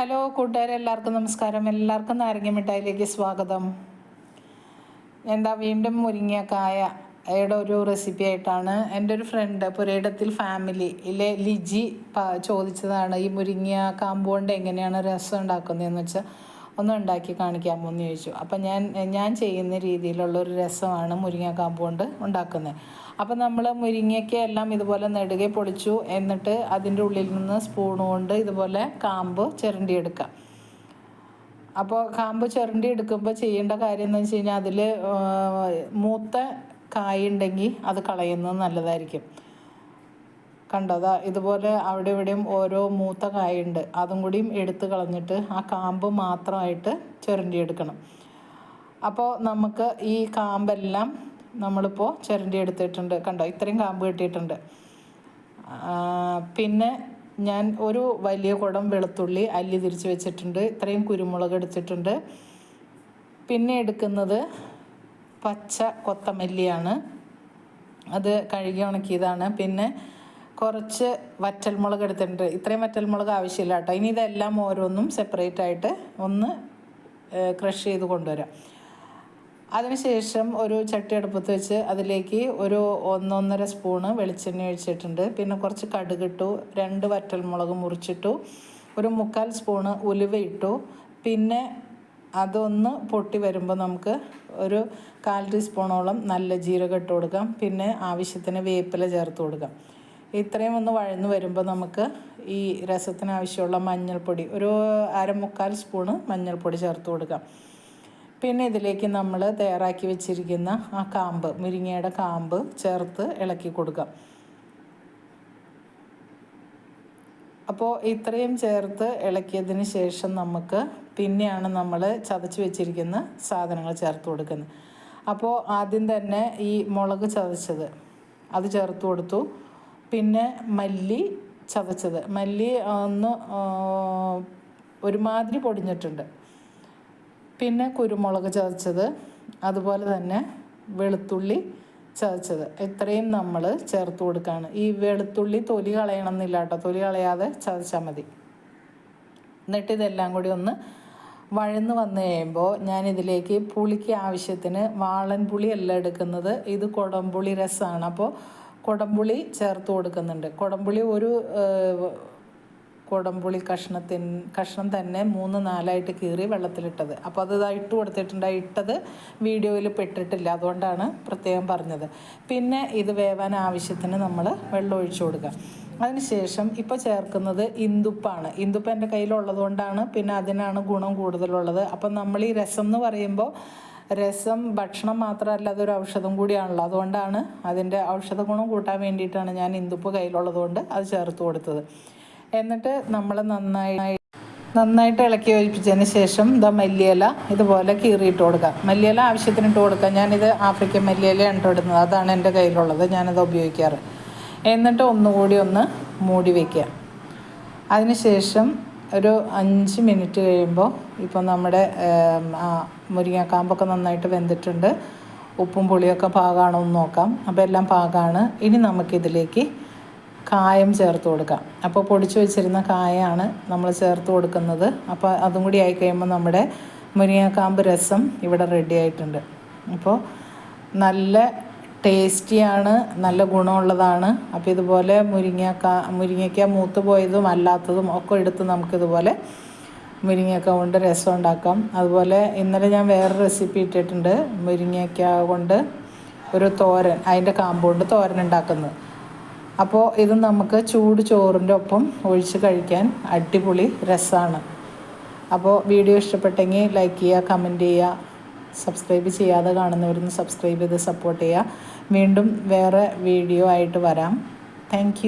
Hello കൂട്ടുകാരെ എല്ലാവർക്കും നമസ്കാരം. എല്ലാവർക്കും നാരങ്ങ മിഠായിലേക്ക് സ്വാഗതം. എന്താ വീണ്ടും മുരിങ്ങക്കായയുടെ ഒരു റെസിപ്പി ആയിട്ടാണ് എന്റെ ഒരു ഫ്രണ്ട് പുരയിടത്തിൽ ഫാമിലിയിലെ ലിജി ചോദിച്ചതാണ് ഈ മുരിങ്ങ കാമ്പൗണ്ട് എങ്ങനെയാണ് രസം ഉണ്ടാക്കുന്നതെന്ന് വെച്ചാൽ ഒന്ന് ഉണ്ടാക്കി കാണിക്കാമോ എന്ന് ചോദിച്ചു. അപ്പം ഞാൻ ഞാൻ ചെയ്യുന്ന രീതിയിലുള്ള ഒരു രസമാണ് മുരിങ്ങക്കാമ്പ് കൊണ്ട് ഉണ്ടാക്കുന്നത്. അപ്പം നമ്മൾ മുരിങ്ങയ്ക്ക എല്ലാം ഇതുപോലെ നെടുകെ പൊളിച്ചു എന്നിട്ട് അതിന്റെ ഉള്ളിൽ നിന്ന് സ്പൂൺ കൊണ്ട് ഇതുപോലെ കാമ്പ് ചിരണ്ടിയെടുക്കാം അപ്പോൾ കാമ്പ് ചിരണ്ടി എടുക്കുമ്പോൾ ചെയ്യേണ്ട കാര്യം എന്ന് വെച്ച് കഴിഞ്ഞാൽ അതിൽ മൂത്ത കായ ഉണ്ടെങ്കിൽ അത് കളയുന്നത് നല്ലതായിരിക്കും. കണ്ടതാ. ഇതുപോലെ അവിടെ ഇവിടെയും ഓരോ മൂത്ത കായുണ്ട്. അതും കൂടിയും എടുത്തു കളഞ്ഞിട്ട് ആ കാമ്പ് മാത്രമായിട്ട് ചുരണ്ടിയെടുക്കണം. അപ്പോൾ നമുക്ക് ഈ കാമ്പെല്ലാം നമ്മളിപ്പോൾ ചുരണ്ടി എടുത്തിട്ടുണ്ട് കണ്ടോ? ഇത്രയും കാമ്പ് കിട്ടിയിട്ടുണ്ട്. പിന്നെ ഞാൻ ഒരു വലിയ കുടം വെളുത്തുള്ളി അല്ലി തിരിച്ച് വെച്ചിട്ടുണ്ട്. ഇത്രയും കുരുമുളക് എടുത്തിട്ടുണ്ട്. പിന്നെ എടുക്കുന്നത് പച്ച കൊത്തമല്ലിയാണ്. അത് കഴുകി ഉണക്കിയതാണ്. പിന്നെ കുറച്ച് വറ്റൽമുളക് എടുത്തിട്ടുണ്ട്. ഇത്രയും വറ്റൽമുളക് ആവശ്യമില്ല കേട്ടോ. ഇനി ഇതെല്ലാം ഓരോന്നും സെപ്പറേറ്റ് ആയിട്ട് ഒന്ന് ക്രഷ് ചെയ്ത് കൊണ്ടുവരാം. അതിനുശേഷം ഒരു ചട്ടി അടുപ്പത്ത് വെച്ച് അതിലേക്ക് ഒരു ഒന്നൊന്നര സ്പൂണ് വെളിച്ചെണ്ണ ഒഴിച്ചിട്ടുണ്ട്. പിന്നെ കുറച്ച് കടുകിട്ടു രണ്ട് വറ്റൽമുളക് മുറിച്ചിട്ടു ഒരു മുക്കാൽ സ്പൂണ് ഉലുവ ഇട്ടു. പിന്നെ അതൊന്ന് പൊട്ടി വരുമ്പോൾ നമുക്ക് ഒരു കാൽ ടീസ്പൂണോളം നല്ല ജീരകം ഇട്ട് കൊടുക്കാം. പിന്നെ ആവശ്യത്തിന് വേപ്പില ചേർത്ത് കൊടുക്കാം. ഇത്രയും ഒന്ന് വഴന്ന് വരുമ്പോൾ നമുക്ക് ഈ രസത്തിന് ആവശ്യമുള്ള മഞ്ഞൾപ്പൊടി ഒരു അരമുക്കാൽ സ്പൂണ് മഞ്ഞൾപ്പൊടി ചേർത്ത് കൊടുക്കാം. പിന്നെ ഇതിലേക്ക് നമ്മൾ തയ്യാറാക്കി വെച്ചിരിക്കുന്ന ആ കാമ്പ് മുരിങ്ങയുടെ കാമ്പ് ചേർത്ത് ഇളക്കി കൊടുക്കാം. അപ്പോൾ ഇത്രയും ചേർത്ത് ഇളക്കിയതിന് ശേഷം നമുക്ക് പിന്നെയാണ് നമ്മൾ ചതച്ച് വെച്ചിരിക്കുന്ന സാധനങ്ങൾ ചേർത്ത് കൊടുക്കുന്നത്. അപ്പോൾ ആദ്യം തന്നെ ഈ മുളക് ചതച്ചത് അത് ചേർത്ത് കൊടുത്തു. പിന്നെ മല്ലി ചതച്ചത്. മല്ലി ഒന്ന് ഒരുമാതിരി പൊടിഞ്ഞിട്ടുണ്ട്. പിന്നെ കുരുമുളക് ചതച്ചത്. അതുപോലെ തന്നെ വെളുത്തുള്ളി ചതച്ചത്. ഇത്രയും നമ്മൾ ചേർത്ത് കൊടുക്കുകയാണ് ഈ വെളുത്തുള്ളി തൊലി കളയണം എന്നില്ല കേട്ടോ. തൊലി കളയാതെ ചതച്ചാൽ മതി. എന്നിട്ട് ഇതെല്ലാം കൂടി ഒന്ന് വഴന്ന് വന്നു കഴിയുമ്പോൾ ഞാൻ ഇതിലേക്ക് പുളിക്ക് ആവശ്യത്തിന് വാളൻ പുളിയല്ല എടുക്കുന്നത്. ഇത് കുടംപുളി രസമാണ്. അപ്പോൾ കുടംപുളി ചേർത്ത് കൊടുക്കുന്നുണ്ട്. കുടംപുളി ഒരു കുടംപുളി കഷ്ണത്തിൻ കഷ്ണം തന്നെ മൂന്ന് നാലായിട്ട് കീറി വെള്ളത്തിലിട്ടത്. അപ്പോൾ അത് ഇട്ട് കൊടുത്തിട്ടുണ്ട്. ഇട്ടത് വീഡിയോയിൽ പെട്ടിട്ടില്ല. അതുകൊണ്ടാണ് പ്രത്യേകം പറഞ്ഞത്. പിന്നെ ഇത് വേവാൻ ആവശ്യത്തിന് നമ്മൾ വെള്ളം ഒഴിച്ചു കൊടുക്കുക. അതിനുശേഷം ഇപ്പോൾ ചേർക്കുന്നത് ഇന്ദുപ്പാണ്. ഇന്ദുപ്പ് എന്റെ കയ്യിലുള്ളത് കൊണ്ടാണ് പിന്നെ അതിനാണ് ഗുണം കൂടുതലുള്ളത്. അപ്പം നമ്മൾ ഈ രസം എന്ന് പറയുമ്പോൾ രസം ഭക്ഷണം മാത്രമല്ല അതൊരു ഔഷധം കൂടിയാണല്ലോ. അതുകൊണ്ടാണ് അതിന്റെ ഔഷധ ഗുണം കൂട്ടാൻ വേണ്ടിയിട്ടാണ് ഞാൻ ഇന്ദുപ്പ് കയ്യിലുള്ളതുകൊണ്ട് അത് ചേർത്ത് കൊടുത്തത്. എന്നിട്ട് നമ്മൾ നന്നായി നന്നായിട്ട് ഇളക്കി യോജിപ്പിച്ചതിന് ശേഷം ഇതാ മല്ലിയില ഇതുപോലെ കീറിയിട്ട് കൊടുക്കാം. മല്ലിയില ആവശ്യത്തിന് ഇട്ട് കൊടുക്കാം. ഞാനിത് ആഫ്രിക്കൻ മല്ലിയിലയാണ് ഇടുന്നത്. അതാണ് എന്റെ കയ്യിലുള്ളത്. ഞാനത് ഉപയോഗിക്കാറ്. എന്നിട്ട് ഒന്നുകൂടി ഒന്ന് മൂടി വയ്ക്കുക അതിനുശേഷം ഒരു അഞ്ച് മിനിറ്റ് കഴിയുമ്പോൾ ഇപ്പോൾ നമ്മുടെ മുരിങ്ങക്കാമ്പൊക്കെ നന്നായിട്ട് വെന്തിട്ടുണ്ട്. ഉപ്പും പുളിയൊക്കെ പാകമാണോ എന്ന് നോക്കാം. അപ്പോൾ എല്ലാം പാകമാണ് ഇനി നമുക്കിതിലേക്ക് കായം ചേർത്ത് കൊടുക്കാം. അപ്പോൾ പൊടിച്ചു വെച്ചിരുന്ന കായാണ് നമ്മൾ ചേർത്ത് കൊടുക്കുന്നത്. അപ്പോൾ അതും കൂടി ആയി കഴിയുമ്പോൾ നമ്മുടെ മുരിങ്ങക്കാമ്പ് രസം ഇവിടെ റെഡി ആയിട്ടുണ്ട്. അപ്പോൾ നല്ല ടേസ്റ്റിയാണ് നല്ല ഗുണമുള്ളതാണ്. അപ്പോൾ ഇതുപോലെ മുരിങ്ങക്ക മുരിങ്ങയ്ക്ക മൂത്ത് പോയതും അല്ലാത്തതും ഒക്കെ എടുത്ത് നമുക്കിതുപോലെ മുരിങ്ങയ്ക്ക കൊണ്ട് രസം ഉണ്ടാക്കാം. അതുപോലെ ഇന്നലെ ഞാൻ വേറെ റെസിപ്പി ഇട്ടിട്ടുണ്ട് മുരിങ്ങയ്ക്ക കൊണ്ട് ഒരു തോരൻ അതിന്റെ കാമ്പൗണ്ട് തോരൻ ഉണ്ടാക്കുന്നത്. അപ്പോൾ ഇത് നമുക്ക് ചൂട് ചോറിന്റെ ഒപ്പം ഒഴിച്ച് കഴിക്കാൻ അടിപൊളി രസമാണ്. അപ്പോൾ വീഡിയോ ഇഷ്ടപ്പെട്ടെങ്കിൽ ലൈക്ക് ചെയ്യുക കമന്റ് ചെയ്യുക. സബ്സ്ക്രൈബ് ചെയ്യാതെ കാണുന്നവരൊന്ന് സബ്സ്ക്രൈബ് ചെയ്ത് സപ്പോർട്ട് ചെയ്യുക. വീണ്ടും വേറെ വീഡിയോ ആയിട്ട് വരാം. താങ്ക്